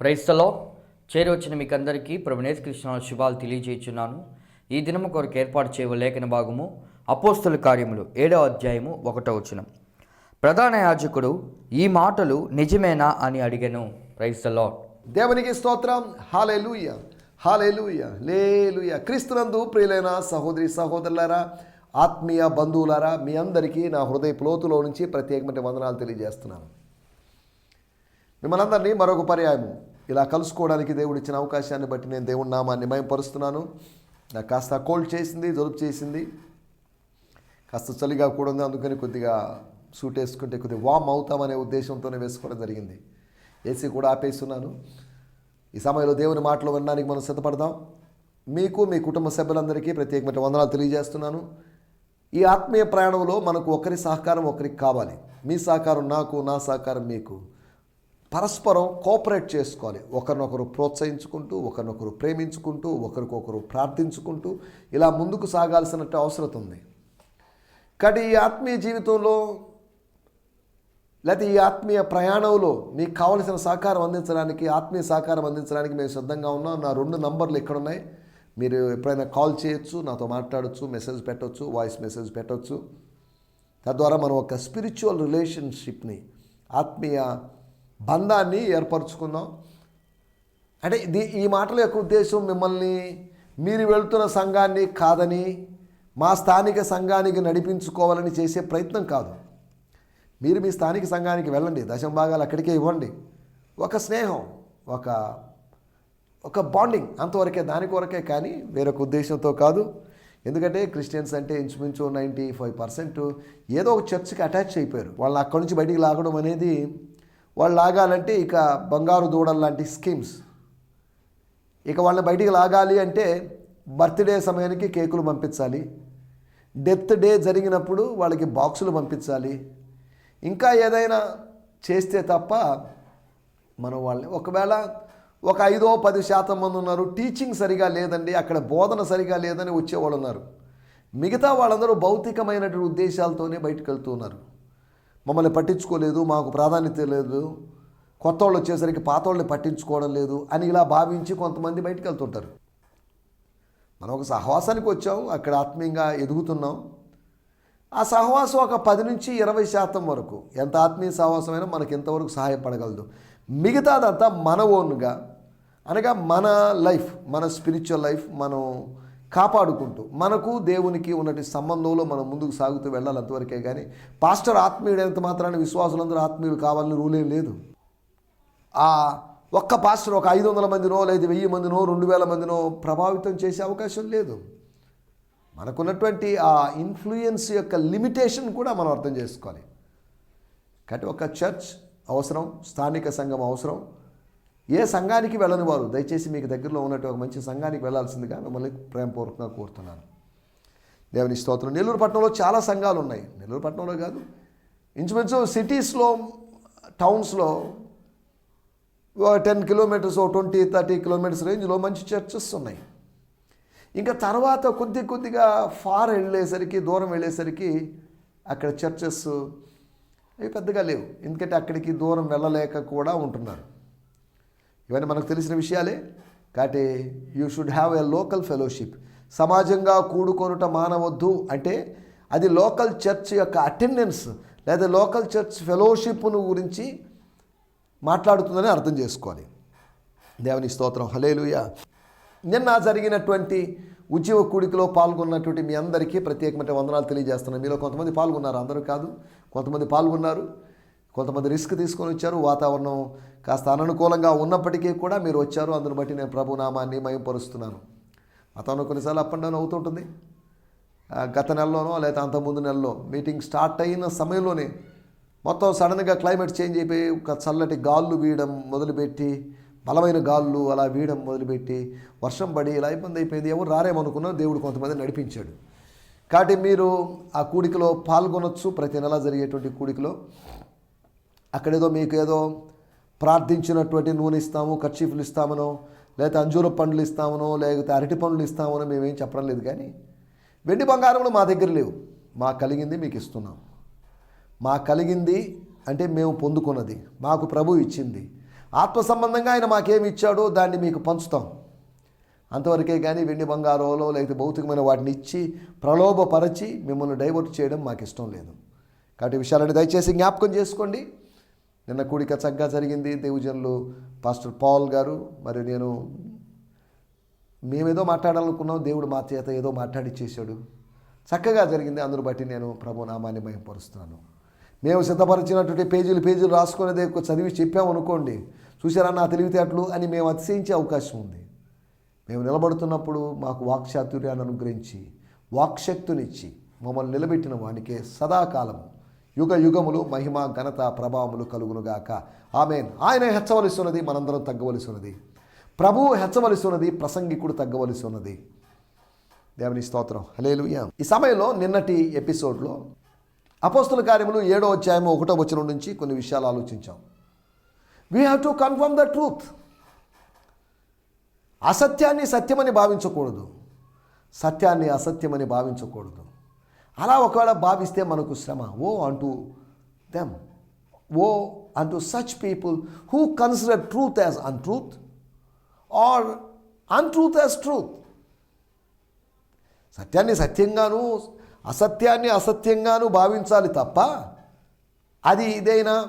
క్రైస్తలో చేరొచ్చిన మీకు అందరికీ ప్రభునేశ్ కృష్ణ శుభాలు తెలియజేస్తున్నాను ఈ దినము కొరకు ఏర్పాటు చేయవ లేఖన భాగము అపోస్తుల కార్యములు ఏడవ అధ్యాయము ఒకటో వచనం. ప్రధాన యాజకుడు ఈ మాటలు నిజమేనా అని అడిగాను. క్రైస్తలో దేవునికి స్తోత్రం. హాలేలుయ హాలేలుయ లేలుయ క్రీస్తునందు ప్రియులైన సహోదరి సహోదరులారా ఆత్మీయ బంధువులారా మీ అందరికీ నా హృదయ ప్లోతులో నుంచి ప్రత్యేకమైన వందనాలు తెలియజేస్తున్నాను. మిమ్మల్ని అందరినీ మరొక పర్యాయము. ఇలా కలుసుకోవడానికి దేవుడు ఇచ్చిన అవకాశాన్ని బట్టి నేను దేవుడి నామాన్ని మయంపరుస్తున్నాను నాకు కాస్త కోల్డ్ చేసింది జలుపు చేసింది. కాస్త చలిగా కూడా ఉంది అందుకని కొద్దిగా సూట్ వేసుకుంటే కొద్దిగా వామ్ అవుతామనే ఉద్దేశంతోనే వేసుకోవడం జరిగింది. ఏసీ కూడా ఆపేస్తున్నాను. ఈ సమయంలో దేవుని మాటలు వినడానికి మనం సిద్ధపడదాం. మీకు మీ కుటుంబ సభ్యులందరికీ ప్రత్యేకమైన వందనాలు తెలియజేస్తున్నాను. ఈ ఆత్మీయ ప్రయాణంలో మనకు ఒకరి సహకారం ఒకరికి కావాలి. మీ సహకారం నాకు నా సహకారం మీకు. పరస్పరం కోఆపరేట్ చేసుకోవాలి. ఒకరినొకరు ప్రోత్సహించుకుంటూ ఒకరినొకరు ప్రేమించుకుంటూ ఒకరికొకరు ప్రార్థించుకుంటూ ఇలా ముందుకు సాగాల్సినట్టు అవసరం ఉంది. కానీ ఈ ఆత్మీయ జీవితంలో లేకపోతే ఈ ఆత్మీయ ప్రయాణంలో మీకు కావలసిన సహకారం అందించడానికి ఆత్మీయ సహకారం అందించడానికి మేము సిద్ధంగా ఉన్నాం. నా రెండు నంబర్లు ఇక్కడ ఉన్నాయి మీరు ఎప్పుడైనా కాల్ చేయొచ్చు నాతో మాట్లాడొచ్చు మెసేజ్ పెట్టొచ్చు వాయిస్ మెసేజ్ పెట్టవచ్చు తద్వారా మనం ఒక స్పిరిచువల్ రిలేషన్షిప్ని ఆత్మీయ బంధాన్ని ఏర్పరచుకుందాం. అంటే ఇది ఈ మాటల యొక్క ఉద్దేశం మిమ్మల్ని మీరు వెళ్తున్న సంఘాన్ని కాదని మా స్థానిక సంఘానికి నడిపించుకోవాలని చేసే ప్రయత్నం కాదు. మీరు మీ స్థానిక సంఘానికి వెళ్ళండి దశం భాగాలు అక్కడికే ఇవ్వండి. ఒక స్నేహం ఒక ఒక బాండింగ్ అంతవరకే దాని కొరకే కానీ వేరొక ఉద్దేశంతో కాదు. ఎందుకంటే క్రిస్టియన్స్ అంటే ఇంచుమించు నైంటీ ఫైవ్ పర్సెంట్ ఏదో ఒక చర్చ్కి అటాచ్ అయిపోయారు. వాళ్ళని అక్కడి నుంచి బయటికి లాగడం అనేది వాళ్ళు లాగాలంటే ఇక బంగారు దూడలు లాంటి స్కీమ్స్. ఇక వాళ్ళని బయటికి లాగాలి అంటే బర్త్డే సమయానికి కేకులు పంపించాలి. డెత్ డే జరిగినప్పుడు వాళ్ళకి బాక్సులు పంపించాలి. ఇంకా ఏదైనా చేస్తే తప్ప మనం వాళ్ళని ఒకవేళ ఒక ఐదో పది శాతం మంది ఉన్నారు టీచింగ్ సరిగా లేదండి అక్కడ బోధన సరిగా లేదని వచ్చేవాళ్ళు ఉన్నారు. మిగతా వాళ్ళందరూ భౌతికమైనటువంటి ఉద్దేశాలతోనే బయటకు వెళ్తూ ఉన్నారు. మమ్మల్ని పట్టించుకోలేదు మాకు ప్రాధాన్యత లేదు కొత్త వాళ్ళు వచ్చేసరికి పాత వాళ్ళని పట్టించుకోవడం లేదు అని ఇలా భావించి కొంతమంది బయటకు వెళ్తుంటారు. మనం ఒక సహవాసానికి వచ్చాం అక్కడ ఆత్మీయంగా ఎదుగుతున్నాం. ఆ సహవాసం ఒక పది నుంచి ఇరవై శాతం వరకు ఎంత ఆత్మీయ సహవాసమైనా మనకి ఎంతవరకు సహాయపడగలదు. మిగతాదంతా మన ఓన్గా అనగా మన లైఫ్ మన స్పిరిచువల్ లైఫ్ మనం కాపాడుకుంటూ మనకు దేవునికి ఉన్నటి సంబంధంలో మనం ముందుకు సాగుతూ వెళ్ళాలి అంతవరకే కానీ పాస్టర్ ఆత్మీయుడైనంత మాత్రాన్ని విశ్వాసులందరూ ఆత్మీయులు కావాలని రూలేం లేదు. ఆ ఒక్క పాస్టర్ ఒక ఐదు వందల మందినో లేదా వెయ్యి మందినో రెండు వేల మందినో ప్రభావితం చేసే అవకాశం లేదు. మనకున్నటువంటి ఆ ఇన్ఫ్లుయెన్స్ యొక్క లిమిటేషన్ కూడా మనం అర్థం చేసుకోవాలి. కాబట్టి ఒక చర్చ్ అవసరం స్థానిక సంఘం అవసరం ఏ సంఘానికి వెళ్ళని వారు దయచేసి మీకు దగ్గరలో ఉన్నట్టు ఒక మంచి సంఘానికి వెళ్ళాల్సిందిగా మిమ్మల్ని ప్రేమపూర్వకంగా కోరుతున్నాను. దేవుని స్తోత్రం. నెల్లూరు పట్టణంలో చాలా సంఘాలు ఉన్నాయి. నెల్లూరు పట్టణంలో కాదు. ఇంచుమించు సిటీస్లో టౌన్స్లో ten kilometres twenty thirty kilometres రేంజ్లో మంచి చర్చెస్ ఉన్నాయి. ఇంకా తర్వాత కొద్ది కొద్దిగా ఫార్ వెళ్ళేసరికి దూరం వెళ్ళేసరికి అక్కడ చర్చెస్ అవి పెద్దగా లేవు. ఎందుకంటే అక్కడికి దూరం వెళ్ళలేక కూడా ఉంటున్నారు. ఇవన్నీ మనకు తెలిసిన విషయాలే. కాబట్టి you should have a local fellowship సమాజంగా కూడుకొనుట మానవద్దు అంటే అది లోకల్ చర్చ్ యొక్క అటెండెన్స్ లేదా లోకల్ చర్చ్ ఫెలోషిప్ను గురించి మాట్లాడుతుందని అర్థం చేసుకోవాలి. దేవుని స్తోత్రం. హలేలుయ నిన్న జరిగినటువంటి ఉద్యోగ కూడికలో పాల్గొన్నటువంటి మీ అందరికీ ప్రత్యేకమైన వందనాలు తెలియజేస్తున్నాను. మీలో కొంతమంది పాల్గొన్నారు అందరూ కాదు. కొంతమంది పాల్గొన్నారు. కొంతమంది రిస్క్ తీసుకొని వచ్చారు. వాతావరణం కాస్త అననుకూలంగా ఉన్నప్పటికీ కూడా మీరు వచ్చారు. అందును బట్టి నేను ప్రభునామాన్ని మయంపరుస్తున్నాను. వాతావరణం కొన్నిసార్లు అప్ అండ్ డౌన్ అవుతుంటుంది. గత నెలలోనో లేదా అంత ముందు నెలలో మీటింగ్ స్టార్ట్ అయిన సమయంలోనే మొత్తం సడన్గా క్లైమేట్ చేంజ్ అయిపోయి ఒక చల్లటి గాళ్ళు వీయడం మొదలుపెట్టి బలమైన గాళ్ళు అలా వీయడం మొదలుపెట్టి వర్షం పడి ఇలా ఇబ్బంది అయిపోయింది. ఎవరు రారేమనుకున్నా దేవుడు కొంతమంది నడిపించాడు. కాబట్టి మీరు ఆ కూడికలో పాల్గొనొచ్చు. ప్రతి నెల జరిగేటువంటి కూడికలో అక్కడేదో మీకు ఏదో ప్రార్థించినటువంటి నూనె ఇస్తాము కర్చీఫ్లు ఇస్తామనో లేకపోతే అంజూర పండ్లు ఇస్తామనో లేకపోతే అరటి పండ్లు ఇస్తామనో మేమేం చెప్పడం లేదు కానీ వెండి బంగారములు మా దగ్గర లేవు. మా కలిగింది మీకు ఇస్తున్నాం. మా కలిగింది అంటే మేము పొందుకున్నది. మాకు ప్రభు ఇచ్చింది. ఆత్మ సంబంధంగా ఆయన మాకేమి ఇచ్చాడో దాన్ని మీకు పంచుతాం. అంతవరకే కానీ వెండి బంగారంలో లేకపోతే భౌతికమైన వాటిని ఇచ్చి ప్రలోభపరచి మిమ్మల్ని డైవర్ట్ చేయడం మాకు ఇష్టం లేదు. కాబట్టి ఈ విషయాలని దయచేసి జ్ఞాపకం చేసుకోండి. నిన్న కూడిక చక్కగా జరిగింది. దేవుజనులు పాస్టర్ పాల్ గారు మరి నేను మేమేదో మాట్లాడాలనుకున్నాం దేవుడు మా చేత ఏదో మాట్లాడి చేశాడు. చక్కగా జరిగింది. అందును బట్టి నేను ప్రభు నామాన్ని మహింపరుస్తున్నాను. మేము సిద్ధపరిచినటువంటి పేజీలు పేజీలు రాసుకునేది చదివి చెప్పామనుకోండి చూసారా నా తెలివితేటలు అని మేము అతిశయించే అవకాశం ఉంది. మేము నిలబడుతున్నప్పుడు మాకు వాక్చాతుర్యాన్ని అనుగ్రహించి వాక్శక్తునిచ్చి మమ్మల్ని నిలబెట్టిన వానికే సదాకాలము. యుగ యుగములు మహిమ ఘనత ప్రభావములు కలుగునుగాక. ఆమెన్. ఆయన హెచ్చవలసి ఉన్నది మనందరం తగ్గవలసి ఉన్నది ప్రభువు హెచ్చవలసి ఉన్నది ప్రసంగికుడు తగ్గవలసి ఉన్నది దేవుని స్తోత్రం. హలేలుయ ఈ సమయంలో నిన్నటి ఎపిసోడ్లో అపోస్తుల కార్యములు ఏడో అధ్యాయము ఒకటో వచనం నుంచి కొన్ని విషయాలు ఆలోచించాం. We have to confirm the truth అసత్యాన్ని సత్యమని భావించకూడదు. సత్యాన్ని అసత్యమని భావించకూడదు. అలా ఒకవేళ భావిస్తే మనకు శ్రమ. ఓ అంటూ దెమ్ ఓ అంటూ such people who consider truth as untruth or untruth as truth సత్యాన్ని సత్యంగాను అసత్యాన్ని అసత్యంగాను భావించాలి తప్ప అది ఇదేనా?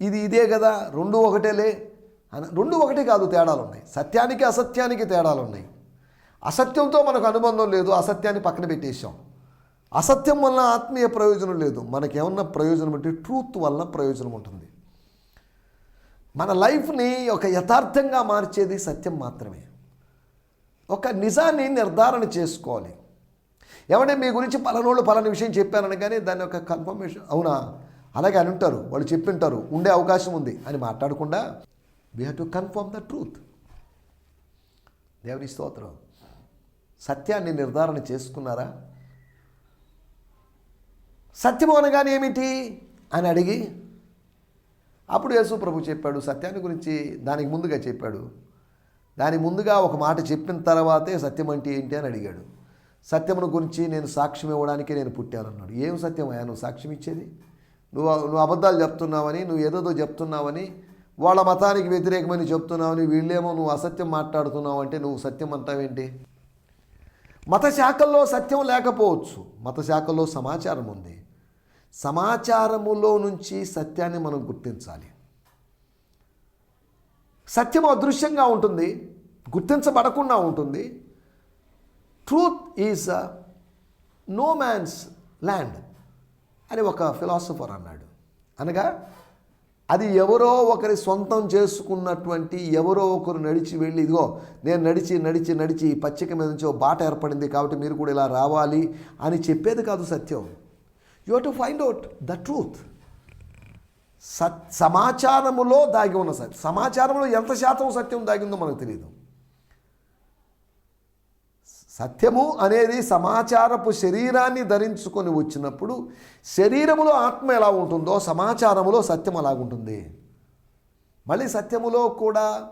ఇది ఇదే కదా? రెండు ఒకటేలే. అని రెండు ఒకటి కాదు తేడాలు ఉన్నాయి సత్యానికి అసత్యానికి తేడాలు ఉన్నాయి అసత్యంతో మనకు అనుబంధం లేదు. అసత్యాన్ని పక్కన పెట్టేశాం. అసత్యం వల్ల ఆత్మీయ ప్రయోజనం లేదు. మనకేమన్నా ప్రయోజనం అంటే ట్రూత్ వల్ల ప్రయోజనం ఉంటుంది. మన లైఫ్ని ఒక యథార్థంగా మార్చేది సత్యం మాత్రమే. ఒక నిజాన్ని నిర్ధారణ చేసుకోవాలి. ఎవడే మీ గురించి పలానోళ్ళు పలాని విషయం చెప్పానని కానీ దాని యొక్క కన్ఫర్మేషన్ అవునా? అలాగే అని ఉంటారు. వాళ్ళు చెప్పింటారు ఉండే అవకాశం ఉంది అని మాట్లాడకుండా we have to confirm the truth దేవుని స్తోత్రం. సత్యాన్ని నిర్ధారణ చేసుకున్నారా? సత్యము అనగానే ఏమిటి? అని అడిగి అప్పుడు యేసు ప్రభు చెప్పాడు సత్యాన్ని గురించి దానికి ముందుగా చెప్పాడు. దాని ముందుగా ఒక మాట చెప్పిన తర్వాతే సత్యం అంటే ఏంటి అని అడిగాడు. సత్యమును గురించి నేను సాక్ష్యం ఇవ్వడానికి నేను పుట్టానన్నాడు. ఏం సత్యమయ్యా నువ్వు సాక్ష్యం ఇచ్చేది? నువ్వు నువ్వు అబద్ధాలు చెప్తున్నావని నువ్వు ఏదేదో చెప్తున్నావని వాళ్ళ మతానికి వ్యతిరేకమని చెప్తున్నావని వీళ్ళేమో నువ్వు అసత్యం మాట్లాడుతున్నావు అంటే నువ్వు సత్యం అంటావేంటి? మత శాఖల్లో సత్యం లేకపోవచ్చు. మత శాఖల్లో సమాచారం ఉంది. సమాచారములో నుంచి సత్యాన్ని మనం గుర్తించాలి. సత్యం అదృశ్యంగా ఉంటుంది. గుర్తించబడకుండా ఉంటుంది. Truth is no man's land అని ఒక ఫిలాసఫర్ అన్నాడు. అనగా అది ఎవరో ఒకరి సొంతం చేసుకున్నటువంటి ఎవరో ఒకరు నడిచి వెళ్ళి ఇదిగో నేను నడిచి నడిచి నడిచి ఈ పచ్చిక మీద నుంచి ఓ బాట ఏర్పడింది కాబట్టి మీరు కూడా ఇలా రావాలి అని చెప్పేది కాదు సత్యం. You to find out the truth సత్ సమాచారములో దాగి ఉన్న సత్యం. సమాచారంలో ఎంత శాతం సత్యం దాగిందో మనకు తెలియదు. సత్యము అనేది సమాచారపు శరీరాన్ని ధరించుకొని వచ్చినప్పుడు శరీరములో ఆత్మ ఎలా ఉంటుందో సమాచారములో సత్యం అలాగుంటుంది. మళ్ళీ సత్యములో కూడా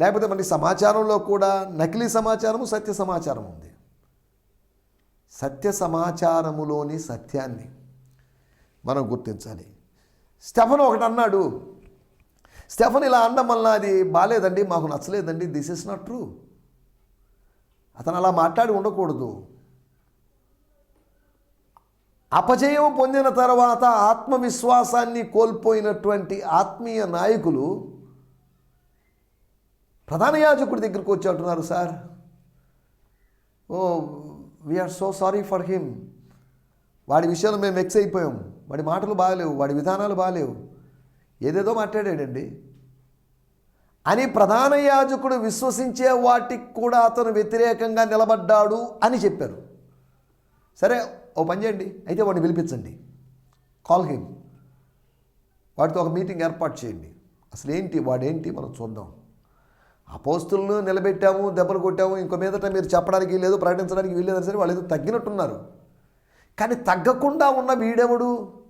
లేకపోతే మళ్ళీ సమాచారంలో కూడా నకిలీ సమాచారము సత్య సమాచారం ఉంది. సత్య సమాచారములోని సత్యాన్ని మనం గుర్తించాలి. స్టెఫన్ ఒకటి అన్నాడు స్టెఫన్ ఇలా అనడం వల్ల అది బాగాలేదండి మాకు నచ్చలేదండి దిస్ ఇస్ నాట్ ట్రూ. అతను అలా మాట్లాడి ఉండకూడదు. అపజయం పొందిన తర్వాత ఆత్మవిశ్వాసాన్ని కోల్పోయినటువంటి ఆత్మీయ నాయకులు ప్రధాన యాజకుడి దగ్గరికి వచ్చి అంటున్నారు sir oh we're so sorry for him వాడి విషయంలో మేము ఎక్స్ అయిపోయాం. వాడి మాటలు బాగలేవు వాడి విధానాలు బాగలేవు. ఏదేదో మాట్లాడాడండి. అని ప్రధాన యాజకుడు విశ్వసించే వాటికి కూడా అతను వ్యతిరేకంగా నిలబడ్డాడు అని చెప్పారు. సరే ఓ పని చేయండి. అయితే వాడిని పిలిపించండి. Call him. వాడితో ఒక మీటింగ్ ఏర్పాటు చేయండి. అసలు ఏంటి వాడేంటి మనం చూద్దాం. అపోస్తులను నిలబెట్టాము దెబ్బలు కొట్టాము ఇంకో మీదట మీరు చెప్పడానికి లేదు ప్రకటించడానికి వీల్లేదని సరే వాళ్ళు ఏదో తగ్గినట్టున్నారు. కానీ తగ్గకుండా ఉన్న వీడెవడు?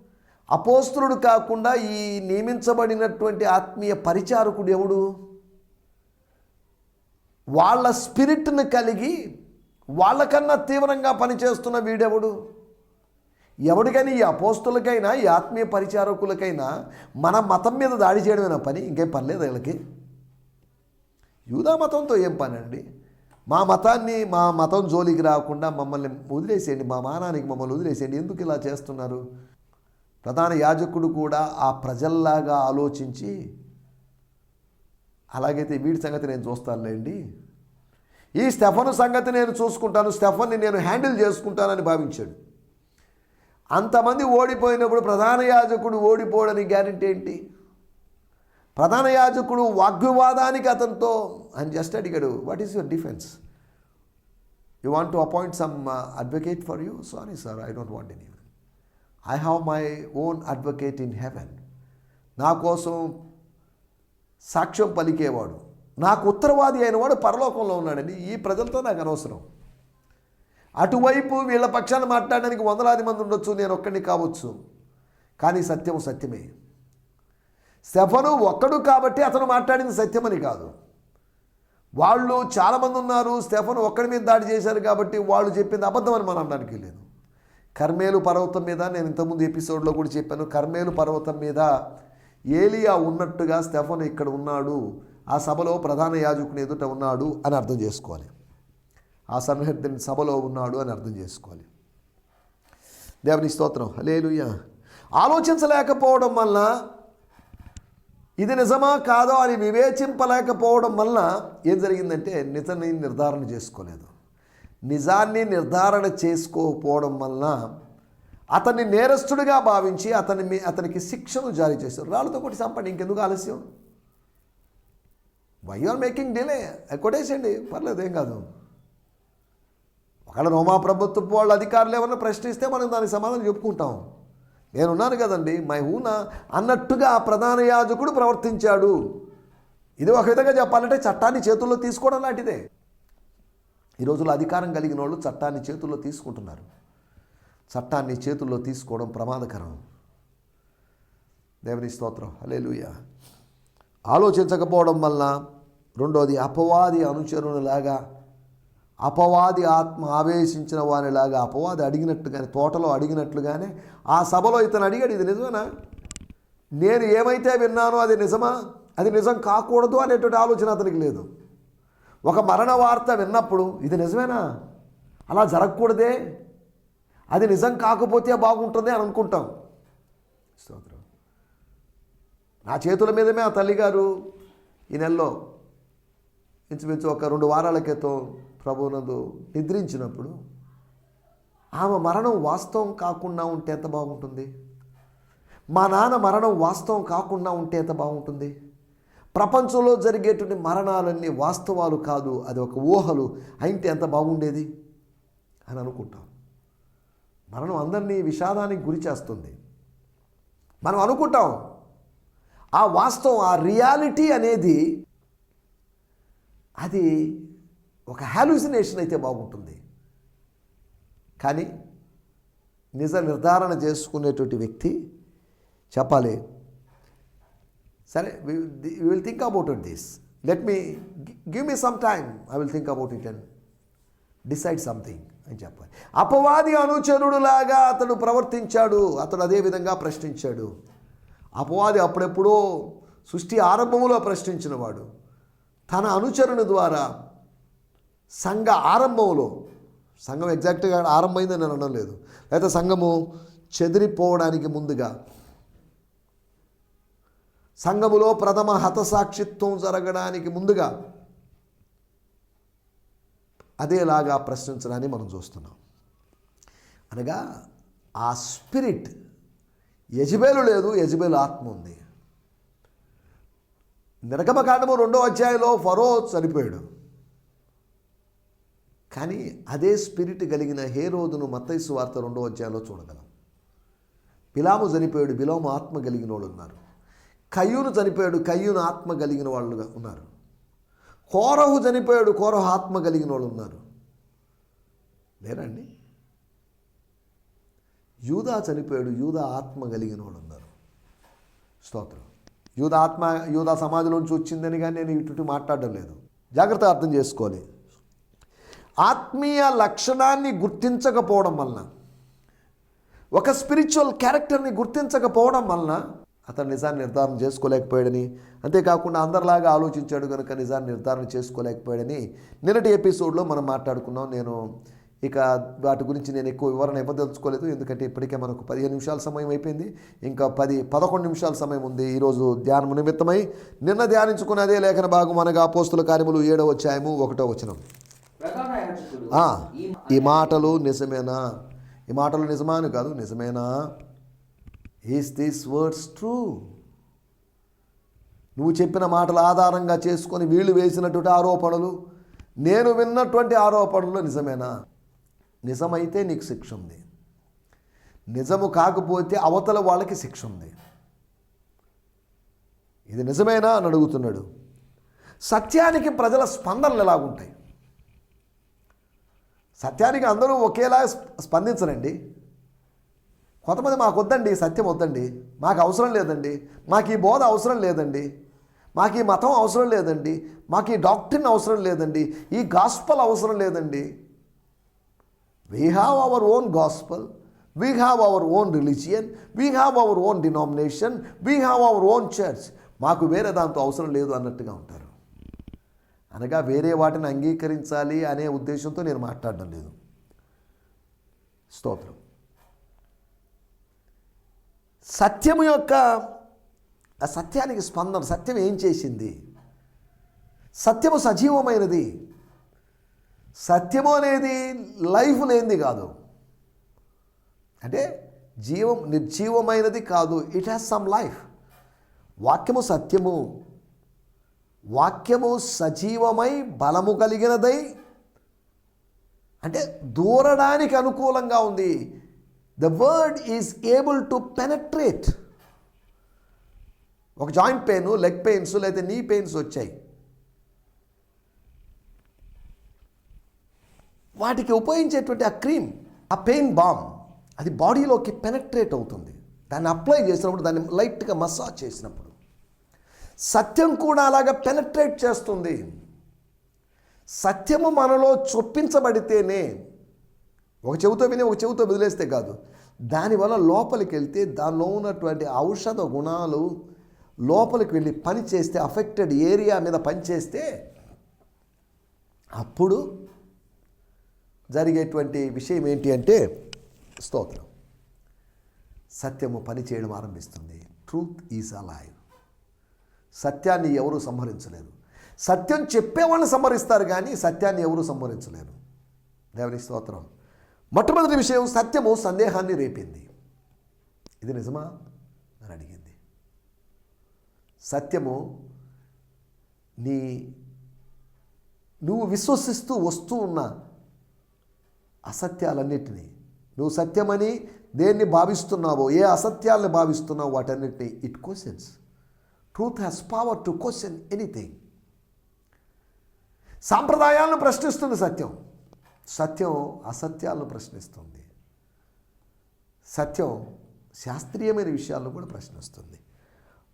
అపోస్తులుడు కాకుండా ఈ నియమించబడినటువంటి ఆత్మీయ పరిచారకుడు ఎవడు? వాళ్ళ స్పిరిట్ని కలిగి వాళ్ళకన్నా తీవ్రంగా పనిచేస్తున్న వీడెవడు? ఎవడికైనా ఈ అపోస్తులకైనా ఈ ఆత్మీయ పరిచారకులకైనా మన మతం మీద దాడి చేయడమేనా పని? ఇంకేం పర్లేదు వీళ్ళకి? యూదా మతంతో ఏం పని అండి? మా మతాన్ని మా మతం జోలికి రాకుండా మమ్మల్ని వదిలేసేయండి మా మానానికి మమ్మల్ని వదిలేసేయండి. ఎందుకు ఇలా చేస్తున్నారు? ప్రధాన యాజకుడు కూడా ఆ ప్రజల్లాగా ఆలోచించి అలాగైతే వీడి సంగతి నేను చూస్తానులేండి. ఈ స్టెఫన్ సంగతి నేను చూసుకుంటాను స్టెఫన్ని నేను హ్యాండిల్ చేసుకుంటానని భావించాడు. అంతమంది ఓడిపోయినప్పుడు ప్రధాన యాజకుడు ఓడిపోడని గ్యారెంటీ ఏంటి? ప్రధాన యాజకుడు వాగ్వివాదానికి అతనితో ఆయన జస్ట్ అడిగాడు what is your defence you want to appoint some advocate for you sorry sir I don't want any I have my own advocate in heaven నా కోసం సాక్ష్యం పలికేవాడు. నాకు ఉత్తరవాది అయిన వాడు పరలోకంలో ఉన్నాడండి. ఈ ప్రజలతో నాకు అనవసరం. అటువైపు వీళ్ళ పక్షాన్ని మాట్లాడడానికి వందలాది మంది ఉండొచ్చు నేను ఒక్కడిని కావచ్చు. కానీ సత్యం సత్యమే. స్టెఫను ఒక్కడు కాబట్టి అతను మాట్లాడింది సత్యమని కాదు. వాళ్ళు చాలామంది ఉన్నారు స్టెఫను ఒక్కడి మీద దాడి చేశారు కాబట్టి వాళ్ళు చెప్పింది అబద్ధం అని మనం అనడానికి లేదు. కర్మేలు పర్వతం మీద నేను ఇంతకుముందు ఎపిసోడ్లో కూడా చెప్పాను కర్మేలు పర్వతం మీద ఏలియా ఉన్నట్టుగా స్టెఫన్ ఇక్కడ ఉన్నాడు ఆ సభలో ప్రధాన యాజకుని ఎదుట ఉన్నాడు అని అర్థం చేసుకోవాలి. ఆ సన్నిహితుని సభలో ఉన్నాడు అని అర్థం చేసుకోవాలి. దేవుని స్తోత్రం. హలేలుయ్య ఆలోచించలేకపోవడం వలన ఇది నిజమా కాదో అని వివేచింపలేకపోవడం వలన ఏం జరిగిందంటే నిజాన్ని నిర్ధారణ చేసుకోలేదు. నిజాన్ని నిర్ధారణ చేసుకోకపోవడం వలన అతన్ని నేరస్తుడిగా భావించి అతని మీ అతనికి శిక్షను జారీ చేశారు. రాళ్ళతో కొట్టి చంపండి ఇంకెందుకు ఆలస్యం? వై ఆర్ మేకింగ్ డిలే కొట్టేసేయండి పర్లేదు ఏం కాదు. ఒకవేళ రోమా ప్రభుత్వం వాళ్ళ అధికారులు ఏమన్నా ప్రశ్నిస్తే మనం దానికి సమాధానం చెప్పుకుంటాం. నేనున్నాను కదండి మై హూన అన్నట్టుగా ప్రధాన యాజకుడు ప్రవర్తించాడు. ఇది ఒక విధంగా చెప్పాలంటే చట్టాన్ని చేతుల్లో తీసుకోవడం లాంటిదే. ఈ రోజుల్లో అధికారం కలిగిన వాళ్ళు చట్టాన్ని చేతుల్లో తీసుకుంటున్నారు. చట్టాన్ని చేతుల్లో తీసుకోవడం ప్రమాదకరం. దేవుని స్తోత్రం. అలేలుయ ఆలోచించకపోవడం వలన రెండోది అపవాది అనుచరునిలాగా అపవాది ఆత్మ ఆవేశించిన వానిలాగా అపవాది అడిగినట్టుగానే తోటలో అడిగినట్లుగానే ఆ సభలో ఇతను అడిగాడు ఇది నిజమేనా? నేను ఏమైతే విన్నానో అది నిజమా? అది నిజం కాకూడదు అనేటువంటి ఆలోచన అతనికి లేదు. ఒక మరణ వార్త విన్నప్పుడు ఇది నిజమేనా? అలా జరగకూడదే? అది నిజం కాకపోతే బాగుంటుంది అని అనుకుంటాం. స్తోత్రం. నా చేతుల మీదమే ఆ తల్లిగారు ఈ నెలలో ఇంచుమించు ఒక రెండు వారాల క్రితం ప్రభువునందు నిద్రించినప్పుడు ఆమె మరణం వాస్తవం కాకుండా ఉంటే ఎంత బాగుంటుంది? మా నాన్న మరణం వాస్తవం కాకుండా ఉంటే ఎంత బాగుంటుంది? ప్రపంచంలో జరిగేటువంటి మరణాలన్నీ వాస్తవాలు కాదు. అది ఒక ఊహలు. అయితే ఎంత బాగుండేది? అని అనుకుంటాం. మరణం అందరినీ విషాదానికి గురి చేస్తుంది. మనం అనుకుంటాం ఆ వాస్తవం ఆ రియాలిటీ అనేది అది ఒక హాలుసినేషన్ అయితే బాగుంటుంది. కానీ నిజ నిర్ధారణ చేసుకునేటువంటి వ్యక్తి చెప్పాలి సరే we will think about it this let me give me some time I will think about it and decide something అని చెప్పాలి. అపవాది అనుచరుడులాగా అతడు ప్రవర్తించాడు అతడు అదే విధంగా ప్రశ్నించాడు. అపవాది అప్పుడెప్పుడో సృష్టి ఆరంభములో ప్రశ్నించినవాడు. తన అనుచరుని ద్వారా సంఘ ఆరంభంలో సంఘం ఎగ్జాక్ట్గా ఆరంభమైందని నేను అనడం లేదు. లేకపోతే సంఘము చెదిరిపోవడానికి ముందుగా సంఘములో ప్రథమ హతసాక్షిత్వం జరగడానికి ముందుగా అదేలాగా ప్రశ్నించడాన్ని మనం చూస్తున్నాం. అనగా ఆ స్పిరిట్ యజబేలు లేదు యజబేలు ఆత్మ ఉంది. నిర్గమకాండము రెండో అధ్యాయంలో ఫరో చనిపోయాడు. కానీ అదే స్పిరిట్ కలిగిన హేరోదును మత్తైసు వార్త రెండో అధ్యాయంలో చూడగలం. బిలాము చనిపోయాడు బిలాము ఆత్మ కలిగిన వాళ్ళు ఉన్నారు కయ్యూను చనిపోయాడు కయ్యూను ఆత్మ కలిగిన వాళ్ళుగా ఉన్నారు. కోరహు చనిపోయాడు కోరహు ఆత్మ కలిగిన వాళ్ళు ఉన్నారు. లేరండి? యూదా చనిపోయాడు యూదా ఆత్మ కలిగిన వాళ్ళు ఉన్నారు. స్తోత్రం. యూదా ఆత్మ యూదా సమాజంలోంచి వచ్చిందని కానీ నేను ఇటు మాట్లాడడం లేదు. జాగ్రత్తగా అర్థం చేసుకోవాలి. ఆత్మీయ లక్షణాన్ని గుర్తించకపోవడం వలన ఒక స్పిరిచువల్ క్యారెక్టర్ని గుర్తించకపోవడం వలన అతను నిజాన్ని నిర్ధారణ చేసుకోలేకపోయాడని అంతేకాకుండా అందరిలాగా ఆలోచించాడు కనుక నిజాన్ని నిర్ధారణ చేసుకోలేకపోయాడని నిన్నటి ఎపిసోడ్లో మనం మాట్లాడుకున్నాం. నేను ఇక వాటి గురించి నేను ఎక్కువ వివరణ ఇవ్వదలుచుకోలేదు ఎందుకంటే ఇప్పటికే మనకు పదిహేను నిమిషాల సమయం అయిపోయింది. ఇంకా పది పదకొండు నిమిషాల సమయం ఉంది. ఈరోజు ధ్యానం నిమిత్తమై నిన్న ధ్యానించుకున్న అదే లేఖన భాగం అనగా పోస్తుల కార్యములు ఏడో వచ్చాయము ఒకటో వచనం. ఈ మాటలు నిజమేనా? ఈ మాటలు నిజమా అని కాదు నిజమేనా? ఈస్ దిస్ వర్డ్స్ ట్రూ నువ్వు చెప్పిన మాటల ఆధారంగా చేసుకొని వీళ్ళు వేసినటువంటి ఆరోపణలు నేను విన్నటువంటి ఆరోపణలు నిజమేనా? నిజమైతే నీకు శిక్ష ఉంది. నిజము కాకపోతే అవతల వాళ్ళకి శిక్ష ఉంది. ఇది నిజమేనా అని అడుగుతున్నాడు. సత్యానికి ప్రజల స్పందనలు ఎలాగుంటాయి? సత్యానికి అందరూ ఒకేలా స్ప- స్పందించరండి. కొంతమంది మాకు వద్దండి సత్యం వద్దండి. మాకు అవసరం లేదండి. మాకు ఈ బోధ అవసరం లేదండి. మాకు ఈ మతం అవసరం లేదండి. మాకు ఈ డాక్టర్ని అవసరం లేదండి. ఈ గాస్పల్ అవసరం లేదండి. We have our own gospel we have our own religion we have our own denomination we have our own church మాకు వేరే దాంతో అవసరం లేదు అన్నట్టుగా ఉంటారు. అనగా వేరే వాటిని అంగీకరించాలి అనే ఉద్దేశంతో నేను మాట్లాడడం లేదు. స్తోత్రం. సత్యము యొక్క ఆ సత్యానికి స్పందన సత్యం ఏం చేసింది? సత్యము సజీవమైనది. సత్యము అనేది లైఫ్ లేనిది కాదు. అంటే జీవం నిర్జీవమైనది కాదు. ఇట్ హ్యాస్ సమ్ లైఫ్ వాక్యము సత్యము. వాక్యము సజీవమై బలము కలిగినదై అంటే దూరడానికి అనుకూలంగా ఉంది. The word is able to penetrate ఒక జాయింట్ పెయిన్ లెగ్ పెయిన్స్ లేదా నీ పెయిన్స్ వచ్చాయి. వాటికి ఉపయోగించేటువంటి ఆ క్రీమ్ ఆ పెయిన్ బామ్ అది బాడీలోకి పెనట్రేట్ అవుతుంది. దాన్ని అప్లై చేసినప్పుడు దాన్ని లైట్గా మసాజ్ చేసినప్పుడు. సత్యం కూడా అలాగా పెనట్రేట్ చేస్తుంది. సత్యము మనలో చొప్పించబడితేనే ఒక చెవితో విని ఒక చెవితో వదిలేస్తే కాదు. దానివల్ల లోపలికి వెళ్తే దానిలో ఉన్నటువంటి ఔషధ గుణాలు లోపలికి వెళ్ళి పని చేస్తే అఫెక్టెడ్ ఏరియా మీద పనిచేస్తే అప్పుడు జరిగేటువంటి విషయం ఏంటి అంటే స్తోత్రం. సత్యము పని చేయడం ఆరంభిస్తుంది. ట్రూత్ ఈజ్ అలైవ్ సత్యాన్ని ఎవరూ సంహరించలేరు. సత్యం చెప్పేవాళ్ళు సంహరిస్తారు కానీ సత్యాన్ని ఎవరూ సంహరించలేరు. దేవుని స్తోత్రం. మొట్టమొదటి విషయం సత్యము సందేహాన్ని రేపింది. ఇది నిజమా? అని అడిగింది. సత్యము నీ నువ్వు విశ్వసిస్తూ వస్తూ ఉన్న అసత్యాలన్నిటినీ నువ్వు సత్యమని దేన్ని భావిస్తున్నావో ఏ అసత్యాలను భావిస్తున్నావో వాటన్నిటిని it questions truth has power to question anything సాంప్రదాయాలను ప్రశ్నిస్తుంది సత్యం. సత్యం అసత్యాలను ప్రశ్నిస్తుంది. సత్యం శాస్త్రీయమైన విషయాలను కూడా ప్రశ్నిస్తుంది.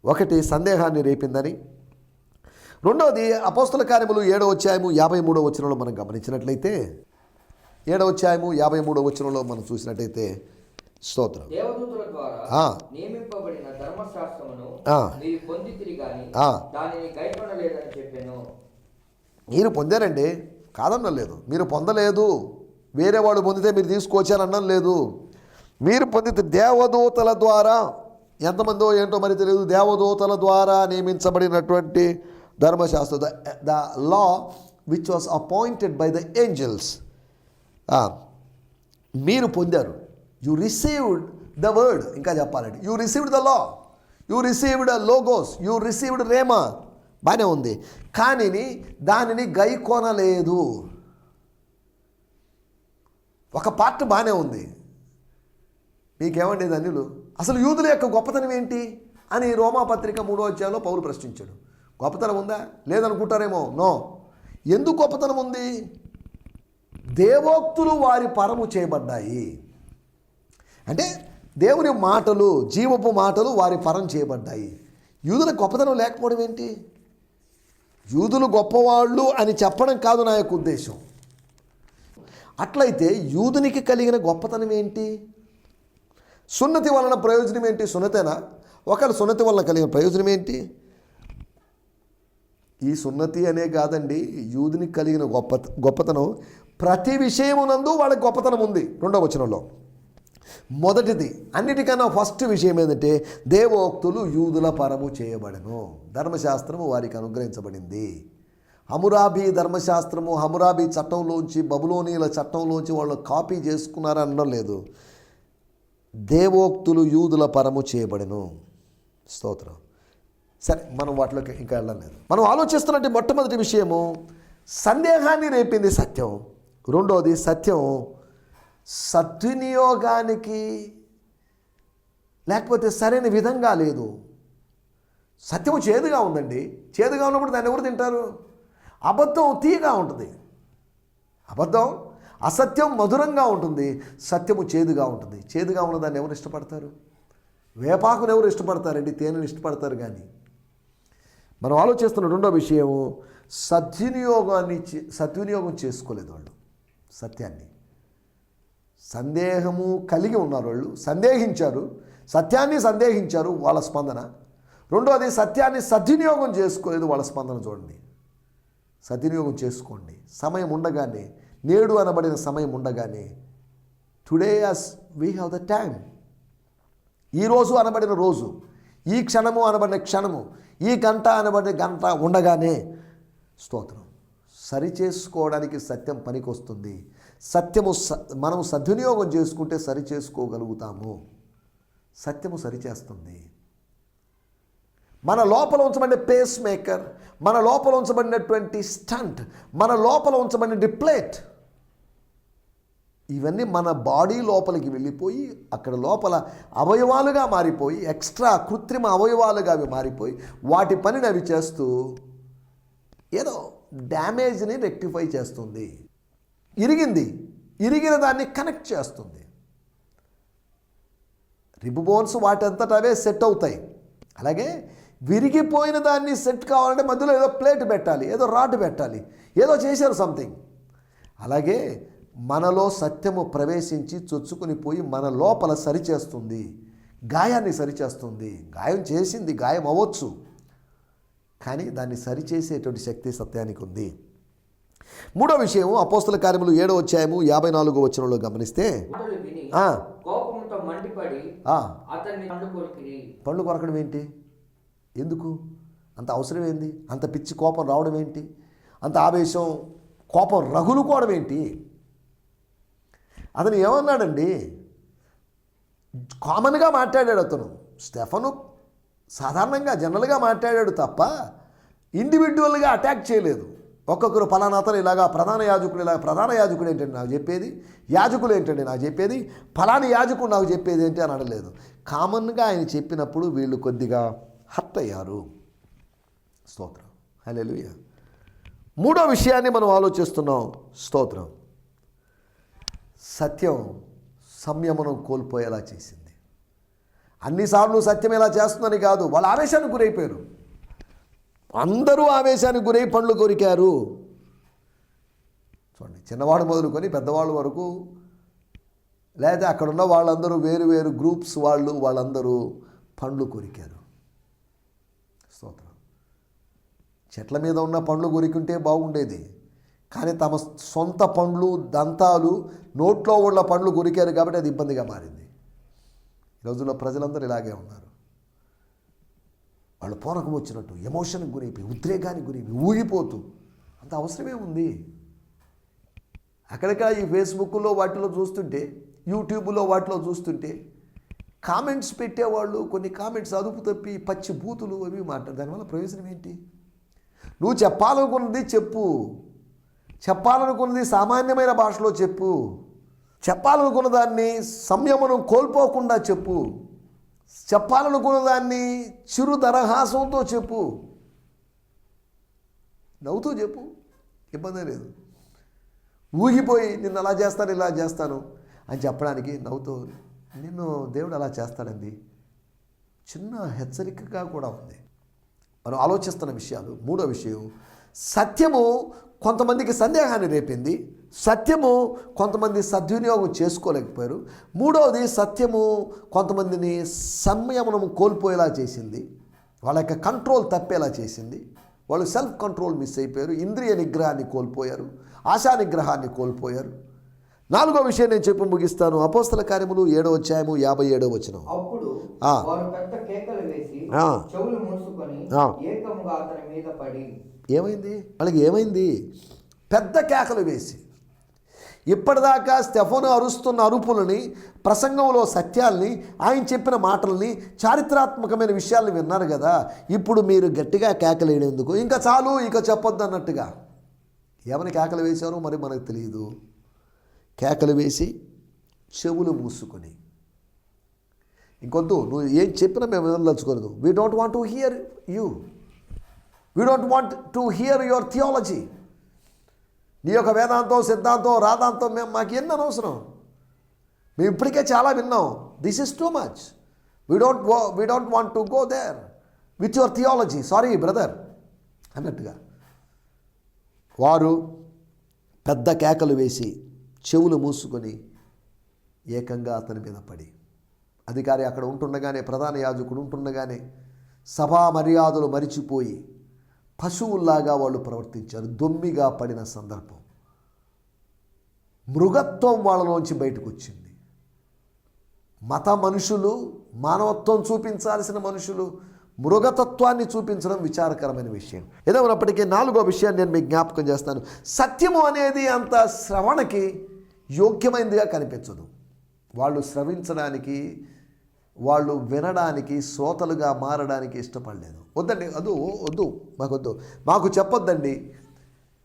ఒకటి సందేహాన్ని రేపిందని. రెండవది అపోస్తుల కార్యములు ఏడవ అధ్యాయము యాభై మూడో వచనంలో మనం గమనించినట్లయితే ఏడవ అధ్యాయము యాభై మూడో వచనంలో మనం చూసినట్టయితే స్తోత్రం. మీరు పొందారండి. కాదనడం లేదు. మీరు పొందలేదు. వేరే వాడు పొందితే మీరు తీసుకొచ్చారు అనడం లేదు. మీరు పొందితే దేవదూతల ద్వారా ఎంతమందో ఏంటో మరి తెలియదు. దేవదూతల ద్వారా నియమించబడినటువంటి ధర్మశాస్త్ర. The the law which was appointed by the angels మీరు పొందారు. యు రిసీవ్డ్ ద వర్డ్ ఇంకా చెప్పాలంటే you received the law you received logos you received rhema బాగానే ఉంది. కానీ దానిని గై కొనలేదు. ఒక పార్ట్ బాగానే ఉంది. మీకేమండి ధన్యులు అసలు యూదుల యొక్క గొప్పతనం ఏంటి? అని రోమాపత్రిక మూడో అధ్యాయంలో పౌలు ప్రశ్నించాడు. గొప్పతనం ఉందా? లేదనుకుంటారేమో? నో. ఎందుకు గొప్పతనం ఉంది? దేవోక్తులు వారి పరము చేయబడ్డాయి. అంటే దేవుని మాటలు జీవపు మాటలు వారి పరం చేయబడ్డాయి. యూదుల గొప్పతనం లేకపోవడం ఏంటి? యూదులు గొప్పవాళ్ళు అని చెప్పడం కాదు నా యొక్క ఉద్దేశం. అట్లయితే యూదునికి కలిగిన గొప్పతనం ఏంటి? సున్నతి వలన ప్రయోజనం ఏంటి? సున్నతేనా? ఒకళ్ళు సున్నతి వలన కలిగిన ప్రయోజనం ఏంటి? ఈ సున్నతి అనే కాదండి యూదునికి కలిగిన గొప్ప గొప్పతనం. ప్రతి విషయమునందు వాళ్ళకి గొప్పతనం ఉంది రెండవ వచనంలో. మొదటిది అన్నిటికన్నా ఫస్ట్ విషయం ఏంటంటే దేవోక్తులు యూదుల పరము చేయబడను. ధర్మశాస్త్రము వారికి అనుగ్రహించబడింది. హమురాబీ ధర్మశాస్త్రము హమురాబీ చట్టంలోంచి బబులోనీల చట్టంలోంచి వాళ్ళు కాపీ చేసుకున్నారని అనడం లేదు. దేవోక్తులు యూదుల పరము చేయబడను. స్తోత్రం. సరే మనం వాటిలోకి ఇంకా వెళ్ళలేదు మనం ఆలోచిస్తున్నట్టు మొట్టమొదటి విషయము సందేహాన్ని రేపింది సత్యం. రెండోది సత్యం సద్వినియోగానికి లేకపోతే సరైన విధంగా లేదు. సత్యము చేదుగా ఉందండి. చేదుగా ఉన్నప్పుడు దాన్ని ఎవరు తింటారు? అబద్ధం తీయగా ఉంటుంది. అబద్ధం అసత్యం మధురంగా ఉంటుంది. సత్యము చేదుగా ఉంటుంది. చేదుగా ఉన్న దాన్ని ఎవరు ఇష్టపడతారు? వేపాకును ఎవరు ఇష్టపడతారండి? తేనెను ఇష్టపడతారు కానీ. మనం ఆలోచిస్తున్న రెండో విషయము సద్వినియోగాన్ని చే- సద్వినియోగం చేసుకోలేదు వాళ్ళు. సత్యాన్ని. సందేహము కలిగి ఉన్నారు వాళ్ళు. సందేహించారు. సత్యాన్ని సందేహించారు వాళ్ళ స్పందన. రెండోది సత్యాన్ని సద్వినియోగం చేసుకోలేదు వాళ్ళ స్పందన చూడండి. సద్వినియోగం చేసుకోండి. సమయం ఉండగానే నేడు అనబడిన సమయం ఉండగానే today as we have the time ఈ రోజు అనబడిన రోజు ఈ క్షణము అనబడిన క్షణము ఈ గంట అనబడిన గంట ఉండగానే స్తోత్రం. సరి చేసుకోవడానికి సత్యం పనికొస్తుంది. సత్యము స మనం సద్వినియోగం చేసుకుంటే సరి చేసుకోగలుగుతాము. సత్యము సరిచేస్తుంది మన లోపల ఉంచబడిన పేస్ మేకర్ మన లోపల ఉంచబడినటువంటి స్టంట్ మన లోపల ఉంచబడిన డిప్లేట్ ఇవన్నీ మన బాడీ లోపలికి వెళ్ళిపోయి అక్కడ లోపల అవయవాలుగా మారిపోయి ఎక్స్ట్రా కృత్రిమ అవయవాలుగా అవి మారిపోయి వాటి పనిని అవి చేస్తూ ఏదో డ్యామేజ్ని రెక్టిఫై చేస్తుంది. ఇరిగింది. ఇరిగిన దాన్ని కనెక్ట్ చేస్తుంది. రిబు బోన్స్ వాటంతట అవే సెట్ అవుతాయి. అలాగే విరిగిపోయిన దాన్ని సెట్ కావాలంటే మధ్యలో ఏదో ప్లేట్ పెట్టాలి ఏదో రాడ్ పెట్టాలి ఏదో చేశారు సంథింగ్. అలాగే మనలో సత్యము ప్రవేశించి చొచ్చుకుని పోయి మన లోపల సరిచేస్తుంది. గాయాన్ని సరిచేస్తుంది. గాయం చేసింది గాయం అవ్వచ్చు. కానీ దాన్ని సరిచేసేటువంటి శక్తి సత్యానికి ఉంది. మూడో విషయం అపోస్తల కార్యములు ఏడో అధ్యాయము యాభై నాలుగో వచనంలో గమనిస్తే మాటలు విని ఆ, కోపంతో మండిపడి ఆ, అతన్ని పండు కొరికిరి పళ్ళు కొరకడం ఏంటి? ఎందుకు? అంత అవసరం ఏంది? అంత పిచ్చి కోపం రావడం ఏంటి? అంత ఆవేశం కోపం రగులుకోవడం ఏంటి? అతను ఏమన్నాడండి? కామన్గా మాట్లాడాడు అతను. స్టెఫను సాధారణంగా జనరల్గా మాట్లాడాడు తప్ప ఇండివిజువల్గా అటాక్ చేయలేదు. ఒక్కొక్కరు ఫలానా అతను ఇలాగా ప్రధాన యాజకుడు ఇలాగ ప్రధాన యాజకుడు ఏంటండి నాకు చెప్పేది? యాజకులు ఏంటండి నాకు చెప్పేది? ఫలాని యాజకుడు నాకు చెప్పేది ఏంటి అని అనలేదు. కామన్గా ఆయన చెప్పినప్పుడు వీళ్ళు కొద్దిగా హర్ట్ అయ్యారు. స్తోత్రం. హల్లెలూయ. మూడో విషయాన్ని మనం ఆలోచిస్తున్నాం. స్తోత్రం. సత్యం సంయమనం కోల్పోయేలా చేసింది. అన్నిసార్లు సత్యం ఇలా చేస్తుందని కాదు వాళ్ళ ఆవేశానికి గురైపోయారు. అందరూ ఆవేశానికి గురై పండ్లు కొరికారు. చూడండి చిన్నవాడు మొదలుకొని పెద్దవాళ్ళ వరకు లేదా అక్కడున్న వాళ్ళందరూ వేరు వేరు గ్రూప్స్ వాళ్ళు వాళ్ళందరూ పండ్లు కొరికారు. స్తోత్రం. చెట్ల మీద ఉన్న పండ్లు కొరికుంటే బాగుండేది. కానీ తమ సొంత పండ్లు దంతాలు నోట్లో ఉన్న పండ్లు కొరికారు కాబట్టి అది ఇబ్బందిగా మారింది. ఈ రోజుల్లో ప్రజలందరూ ఇలాగే ఉన్నారు. వాళ్ళు పూనకం వచ్చినట్టు ఎమోషన్కి గురైపోయి ఉద్రేకానికి గురైపోయి ఊగిపోతూ. అంత అవసరమే ఉంది. అక్కడక్కడ ఈ ఫేస్బుక్లో వాటిలో చూస్తుంటే యూట్యూబ్లో వాటిలో చూస్తుంటే కామెంట్స్ పెట్టేవాళ్ళు కొన్ని కామెంట్స్ అదుపు తప్పి పచ్చి బూతులు అవి మాట్లాడు దానివల్ల ప్రయోజనం ఏంటి? నువ్వు చెప్పాలనుకున్నది చెప్పు. చెప్పాలనుకున్నది సామాన్యమైన భాషలో చెప్పు. చెప్పాలనుకున్న దాన్ని సంయమనం కోల్పోకుండా చెప్పు. చెప్పాలనుకున్న దాన్ని చిరు దరహాసంతో చెప్పు. నవ్వుతూ చెప్పు. ఇబ్బంది లేదు. ఊగిపోయి నిన్ను అలా చేస్తాను ఇలా చేస్తాను అని చెప్పడానికి నవ్వుతూ నిన్ను దేవుడు అలా చేస్తాడండి. చిన్న హెచ్చరికగా కూడా ఉంది. మనం ఆలోచిస్తున్న విషయాలు. మూడో విషయం సత్యము కొంతమందికి సందేహాన్ని రేపింది. సత్యము కొంతమంది సద్వినియోగం చేసుకోలేకపోయారు. మూడవది సత్యము కొంతమందిని సంయమనం కోల్పోయేలా చేసింది. వాళ్ళ యొక్క కంట్రోల్ తప్పేలా చేసింది. వాళ్ళు సెల్ఫ్ కంట్రోల్ మిస్ అయిపోయారు. ఇంద్రియ నిగ్రహాన్ని కోల్పోయారు. ఆశా నిగ్రహాన్ని కోల్పోయారు. నాలుగో విషయం నేను చెప్పి ముగిస్తాను. అపోస్తల కార్యములు ఏడో అధ్యాయము యాభై ఏడో పడి ఏమైంది? వాళ్ళకి ఏమైంది? పెద్ద కేకలు వేసి. ఇప్పటిదాకా స్టెఫోను అరుస్తున్న అరుపులని ప్రసంగంలో సత్యాల్ని ఆయన చెప్పిన మాటల్ని చారిత్రాత్మకమైన విషయాల్ని విన్నారు కదా. ఇప్పుడు మీరు గట్టిగా కేకలేడేందుకు? ఇంకా చాలు ఇక చెప్పొద్దు అన్నట్టుగా. ఏమని కేకలు వేశారో మరి మనకు తెలియదు కేకలు వేసి చెవులు మూసుకొని. ఇంకొద్దు నువ్వు ఏం చెప్పినా మేము వదలదలుచుకోలేదు. We don't want to hear you we don't want to hear your theology నీ యొక్క వేదాంతం సిద్ధాంతం రాదాంతం మేము మాకు ఎన్ని అనవసరం. మేము ఇప్పటికే చాలా విన్నాం. This is too much we don't go we don't want to go there with your theology sorry brother అన్నట్టుగా. వారు పెద్ద కేకలు వేసి చెవులు మూసుకొని ఏకంగా అతని మీద పడి. అధికారి అక్కడ ఉంటుండగానే ప్రధాన యాజకుడు ఉంటుండగానే సభా మర్యాదలు మరిచిపోయి పశువుల్లాగా వాళ్ళు ప్రవర్తించారు. దొమ్మిగా పడిన సందర్భం. మృగత్వం వాళ్ళలోంచి బయటకు వచ్చింది మత మనుషులు మానవత్వం చూపించాల్సిన మనుషులు మృగతత్వాన్ని చూపించడం విచారకరమైన విషయం. ఏదో ఉన్నప్పటికీ నాలుగో విషయాన్ని నేను మీకు జ్ఞాపకం చేస్తాను. సత్యము అనేది అంత శ్రవణకి యోగ్యమైనదిగా కనిపించదు. వాళ్ళు శ్రవించడానికి వాళ్ళు వినడానికి శ్రోతలుగా మారడానికి ఇష్టపడలేదు. వద్దండి అదు వద్దు మాకు వద్దు మాకు చెప్పొద్దండి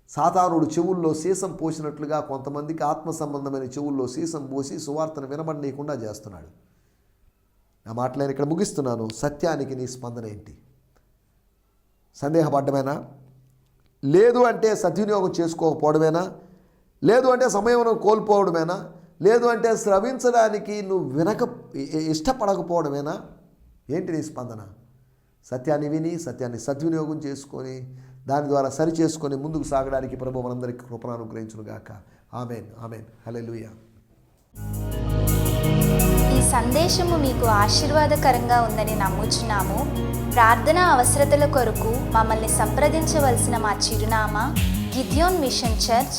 సాతానుడు చెవుల్లో సీసం పోసినట్లుగా కొంతమందికి ఆత్మ సంబంధమైన చెవుల్లో సీసం పోసి సువార్తను వినబడనీయకుండా చేస్తున్నాడు. నా మాట్లాడి ఇక్కడ ముగిస్తున్నాను. సత్యానికి నీ స్పందన ఏంటి? సందేహపడ్డమేనా? లేదు అంటే సద్వినియోగం చేసుకోకపోవడమేనా? లేదు అంటే సమయం కోల్పోవడమేనా? లేదు అంటే శ్రవించడానికి నువ్వు వినక ఇష్టపడకపోవడమేనా? ఏంటి నీ స్పందన? సత్యాన్ని విని సత్యాన్ని సద్వినియోగం చేసుకొని దాని ద్వారా సరి చేసుకొని ముందుకు సాగడానికి ప్రభు మనందరికీ కృపను అనుగ్రహించును గాక ఆమెన్ ఆమెన్. హల్లెలూయా. ఈ సందేశము మీకు ఆశీర్వాదకరంగా ఉందని నమ్ముచున్నాము. ప్రార్థన అవసరతల కొరకు మమ్మల్ని సంప్రదించవలసిన మా చిరునామా గిద్యోన్ మిషన్ చర్చ్